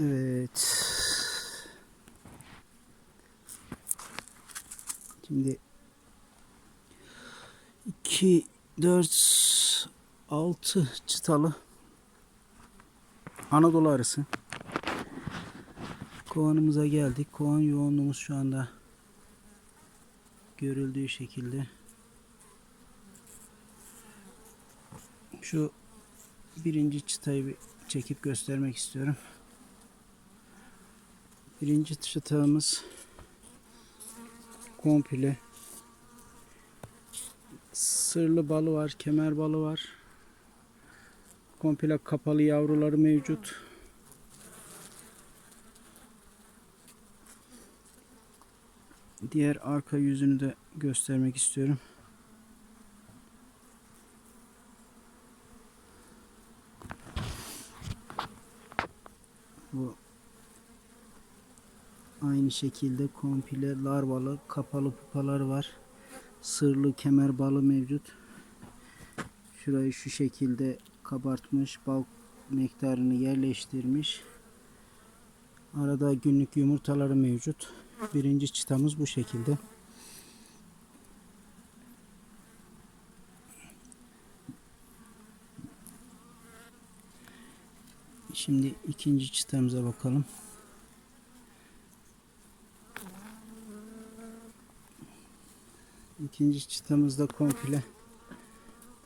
Evet. Şimdi 2 4 6 çıtalı Anadolu arısı. Kovanımıza geldik. Kovan yoğunluğumuz şu anda görüldüğü şekilde. Şu birinci çıtayı bir çekip göstermek istiyorum. Birinci çıtağımız komple sırlı balı var, kemer balı var. Komple kapalı yavruları mevcut. Diğer arka yüzünü de göstermek istiyorum. Bu aynı şekilde komple larvalı kapalı pupalar var. Sırlı kemer balı mevcut. Şurayı şu şekilde kabartmış. Bal nektarını yerleştirmiş. Arada günlük yumurtaları mevcut. Birinci çıtamız bu şekilde. Şimdi ikinci çıtamıza bakalım. İkinci çıtamızda komple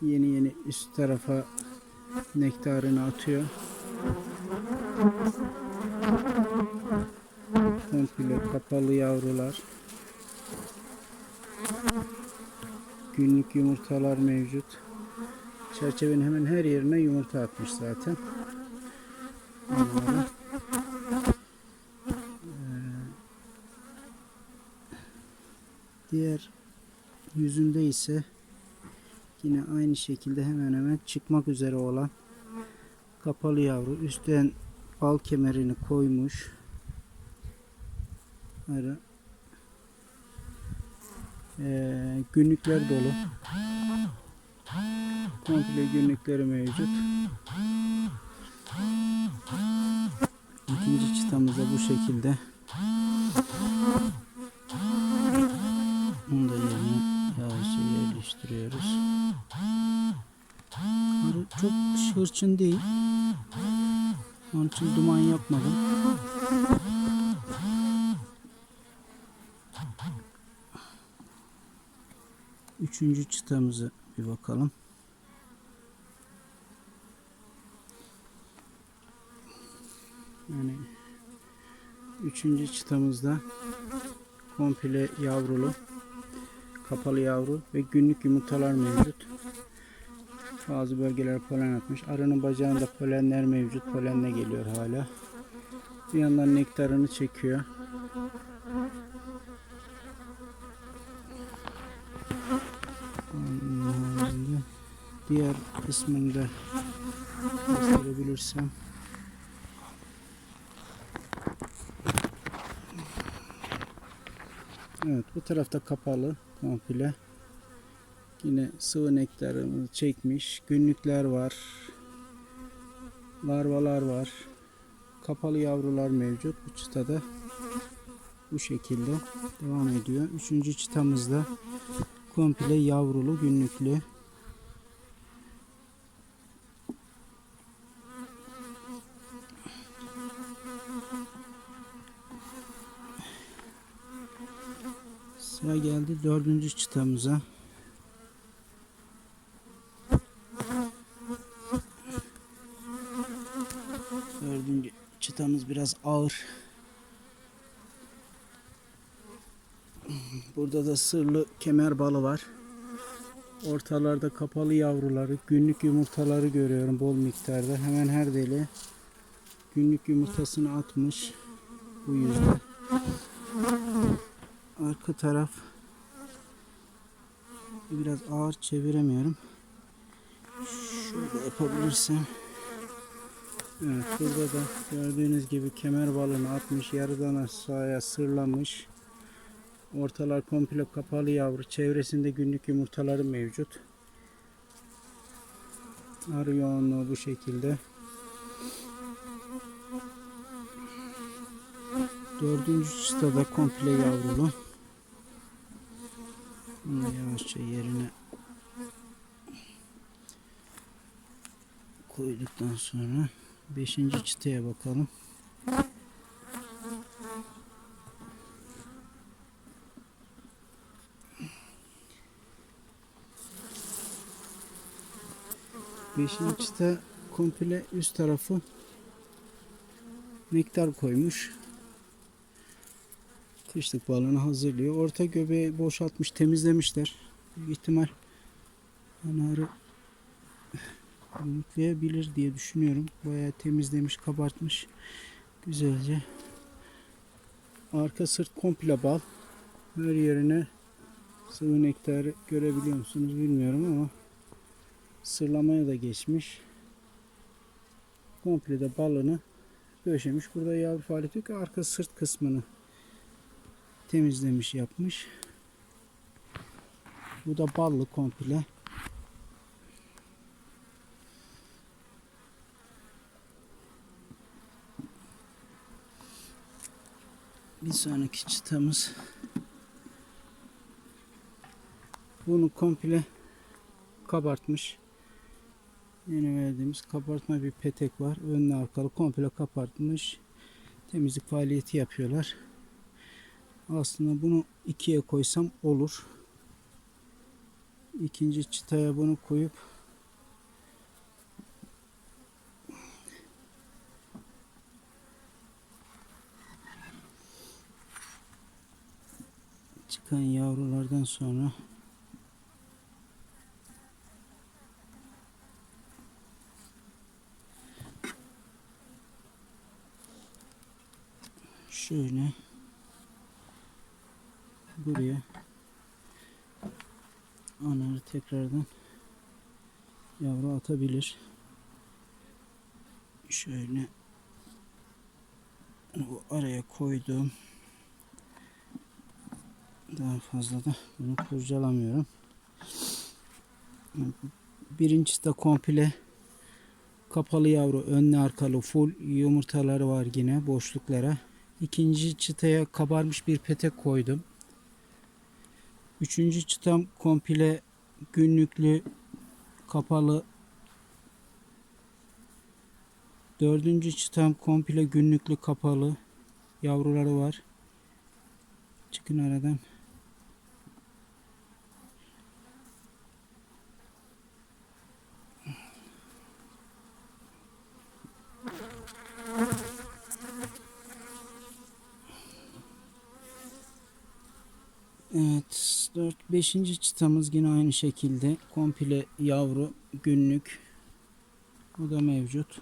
yeni yeni üst tarafa nektarını atıyor. Komple kapalı yavrular. Günlük yumurtalar mevcut. Çerçevenin hemen her yerine yumurta atmış zaten. Ee, Diğer yüzünde ise yine aynı şekilde hemen hemen çıkmak üzere olan kapalı yavru üstten bal kemerini koymuş. Böyle ee, günlükler dolu. Komple günlükleri mevcut. İkinci çıtamız bu şekilde. Bunu da yerine yavaşça yerleştiriyoruz. Arı çok hırçın değil. Onun için duman yapmadım. Üçüncü çıtamızı bir bakalım. Yani üçüncü çıtamızda komple yavrulu kapalı yavru ve günlük yumurtalar mevcut. Bazı bölgeler polen atmış. Arının bacağında polenler mevcut. Polenle geliyor hala. Bir yandan nektarını çekiyor. Diğer kısmını da gösterebilirsem. Evet bu tarafta kapalı komple. Yine sıvı nektarını çekmiş. Günlükler var. Larvalar var. Kapalı yavrular mevcut bu çıtada. Bu şekilde devam ediyor. Üçüncü çıtamızda komple yavrulu günlüklü. Sıra geldi dördüncü çıtamıza. Dördüncü çıtamız biraz ağır. Burada da sırlı kemer balı var. Ortalarda kapalı yavruları, günlük yumurtaları görüyorum bol miktarda. Hemen her deli günlük yumurtasını atmış bu yüzden. Arka taraf biraz ağır çeviremiyorum. Şurada yapabilirsem. Evet burada da gördüğünüz gibi kemer balını atmış yarıdan aşağıya sırlamış. Ortalar komple kapalı yavru. Çevresinde günlük yumurtaları mevcut. Arı yoğunluğu bu şekilde. Dördüncü çıta da komple yavrulu. Bunu yavaşça yerine koyduktan sonra beşinci çıtaya bakalım. Beşinci çıta komple üst tarafı nektar koymuş. Kışlık balığını hazırlıyor. Orta göbeği boşaltmış, temizlemişler. Büyük ihtimal anarı yumurtlayabilir diye düşünüyorum. Bayağı temizlemiş, kabartmış. Güzelce. Arka sırt komple bal. Her yerine sıvı nektarı görebiliyor musunuz bilmiyorum ama sırlamaya da geçmiş. Komple de balını döşemiş. Burada yavru faaliyeti yok. Arka sırt kısmını temizlemiş yapmış. Bu da ballı komple. Bir sonraki çıtamız bunu komple kabartmış. Yeni verdiğimiz kabartma bir petek var. Önlü arkalı komple kabartmış. Temizlik faaliyeti yapıyorlar. Aslında bunu ikiye koysam olur. İkinci çıtaya bunu koyup çıkan yavrulardan sonra şöyle buraya anarı tekrardan yavru atabilir. Şöyle bu araya koydum. Daha fazla da bunu kurcalamıyorum. Birincisi de komple kapalı yavru önlü arkalı full yumurtaları var yine boşluklara. İkinci çıtaya kabarmış bir petek koydum. Üçüncü çıtam komple günlüklü kapalı. Dördüncü çıtam komple günlüklü kapalı. Yavruları var. Çıkın aradan. Evet, 4 5. çıtamız yine aynı şekilde komple yavru günlük. Bu da mevcut.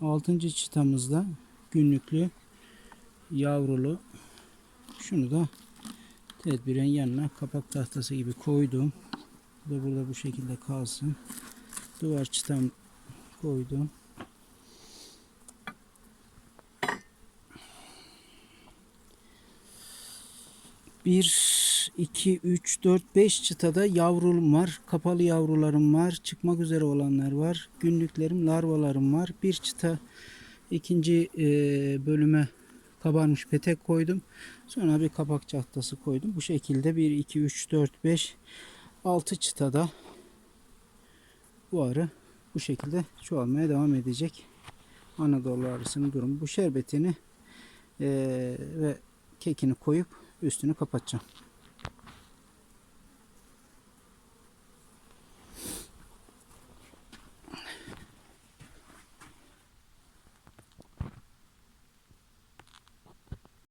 6. çıtamızda günlüklü yavrulu. Şunu da tedbiren yanına kapak tahtası gibi koydum. Bu da burada bu şekilde kalsın. Duvar çıtam koydum. Bir, iki, üç, dört, beş çıtada yavrulum var. Kapalı yavrularım var. Çıkmak üzere olanlar var. Günlüklerim, larvalarım var. Bir çıta ikinci e, bölüme kabarmış petek koydum. Sonra bir kapak çahtası koydum. Bu şekilde 1, 2, 3, 4, 5, 6 çıtada bu arı bu şekilde çoğalmaya devam edecek. Anadolu arısının durumu. Bu şerbetini e, ve kekini koyup üstünü kapatacağım.